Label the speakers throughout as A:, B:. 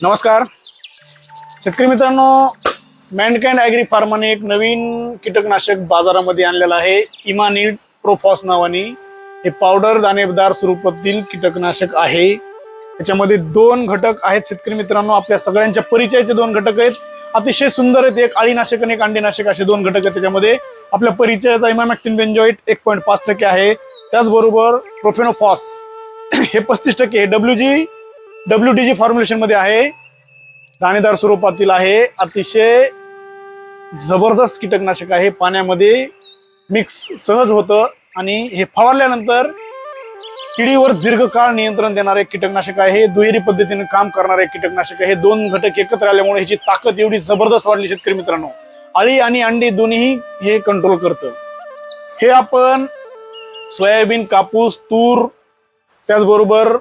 A: नमस्कार. शेतकरी मित्रांनो मॅनकँड ॲग्री फार्माने एक नवीन कीटकनाशक बाजारामध्ये आणलेलं आहे इमानी प्रोफॉस नावाने. हे पावडर दाणेदार स्वरूपातील कीटकनाशक आहे. त्याच्यामध्ये दोन घटक आहेत शेतकरी मित्रांनो. आपल्या सगळ्यांच्या परिचयाचे दोन घटक आहेत. अतिशय सुंदर आहेत. एक अळीनाशक आणि एक अंडीनाशक असे दोन घटक आहेत त्याच्यामध्ये. आपल्या परिचयाचा इमामॅक्टिन बेंजॉईट एक पॉईंट पाच टक्के आहे. त्याचबरोबर प्रोफेनोफॉस हे पस्तीस टक्के W G W D G फॉर्म्युलेशनमध्ये आहे. दाणेदार स्वरूपातील आहे. अतिशय जबरदस्त कीटकनाशक आहे. पाण्यामध्ये मिक्स सहज होतं. आणि हे फवारल्यानंतर किडीवर दीर्घकाळ नियंत्रण देणारे कीटकनाशक आहे. हे दुहेरी पद्धतीने काम करणारे कीटकनाशक आहे. हे दोन घटक एकत्र आल्यामुळे ह्याची ताकद एवढी जबरदस्त वाढली शेतकरी मित्रांनो. अळी आणि अंडी दोन्ही हे कंट्रोल करतं. हे आपण सोयाबीन कापूस तूर त्याचबरोबर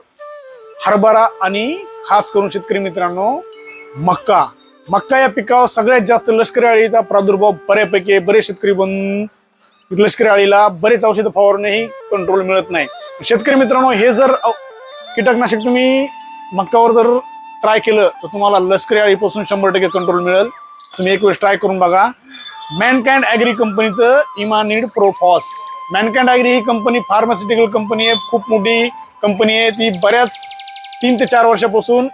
A: हरभरा आणि खास करून शेतकरी मित्रांनो मक्का. मक्का या पिकावर सगळ्यात जास्त लष्करी अळीचा प्रादुर्भाव बऱ्यापैकी बरेच शेतकरी बन लष्करी अळीला बरेच औषधं फवारूनही कंट्रोल मिळत नाही. शेतकरी मित्रांनो हे जर कीटकनाशक तुम्ही मक्कावर जर ट्राय केलं तर तुम्हाला लष्करी अळीपासून शंभर टक्के कंट्रोल मिळेल. तुम्ही एक वेळेस ट्राय करून बघा. मॅनकँड ॲग्री कंपनीचं इमानिड प्रोफॉस मॅनकँड ॲग्री ही कंपनी फार्मास्युटिकल कंपनी आहे. खूप मोठी कंपनी आहे. ती बऱ्याच तीन ते चार वर्षापासून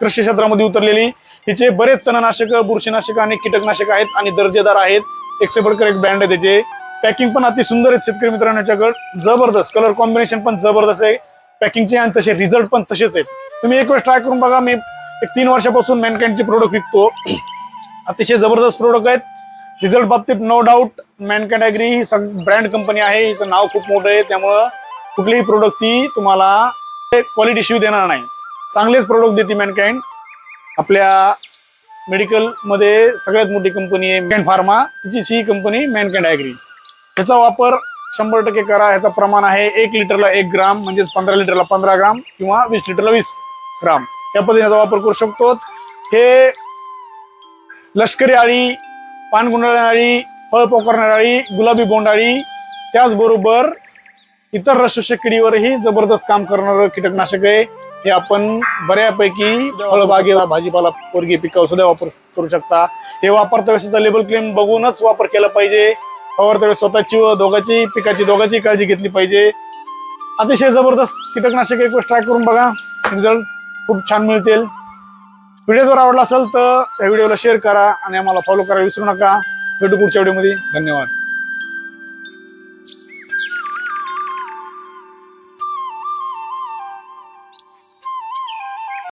A: कृषी क्षेत्रामध्ये उतरलेली. हिचे बरेच तणनाशक बुरशीनाशक आणि कीटकनाशक आहेत आणि दर्जेदार आहेत. एक बडकर एक ब्रँड आहे त्याचे. पॅकिंग पण अति सुंदर आहेत शेतकरी मित्रांनो याच्याकडे. जबरदस्त. कलर कॉम्बिनेशन पण जबरदस्त आहे. पॅकिंगचे आणि तसे रिझल्ट पण तसेच आहेत. तुम्ही एक वेळ ट्राय करून बघा. मी एक तीन वर्षापासून मॅनकाइंडचे प्रोडक्ट विकतो. अतिशय जबरदस्त प्रोडक्ट आहेत. रिझल्ट बाबतीत नो डाऊट मॅनकाइंड ॲग्री ही ब्रँड कंपनी आहे. हिचं नाव खूप मोठं आहे. त्यामुळं कुठलीही प्रोडक्ट ती तुम्हाला क्वालिटी शिव देणार नाही. चांगलेच प्रोडक्ट देते मॅनकँड आपल्या मेडिकलमध्ये सगळ्यात मोठी कंपनी आहे मॅन फार्मा तिचीच ही कंपनी मॅनकँड ॲग्री ह्याचा वापर शंभर टक्के करा. ह्याचं प्रमाण आहे एक लिटरला एक ग्राम म्हणजेच पंधरा लिटरला पंधरा ग्राम किंवा वीस लिटरला वीस ग्राम. या पद्धतीने वापर करू शकतो. हे लष्करी आळी पानगुंडाळी आळी फळ पोकरणारी आळी गुलाबी बोंडाळी त्याचबरोबर इतर रस किडीवरही जबरदस्त काम करणारं कीटकनाशक आहे. हे आपण बऱ्यापैकी फळबागे भाजीपाला पोरगी पिकावर सुद्धा वापर करू शकता. हे वापरता वेळेसचा लेबल क्लेम बघूनच वापर केला पाहिजे. वापरता वेळेस स्वतःची व दोघांची पिकाची दोघांची काळजी घेतली पाहिजे. अतिशय जबरदस्त कीटकनाशक एक ट्राय करून बघा. रिझल्ट खूप छान मिळतील. व्हिडिओ जर आवडला असेल तर त्या व्हिडिओला शेअर करा आणि आम्हाला फॉलो करायला विसरू नका. भेटू पुढच्या व्हिडिओमध्ये धन्यवाद.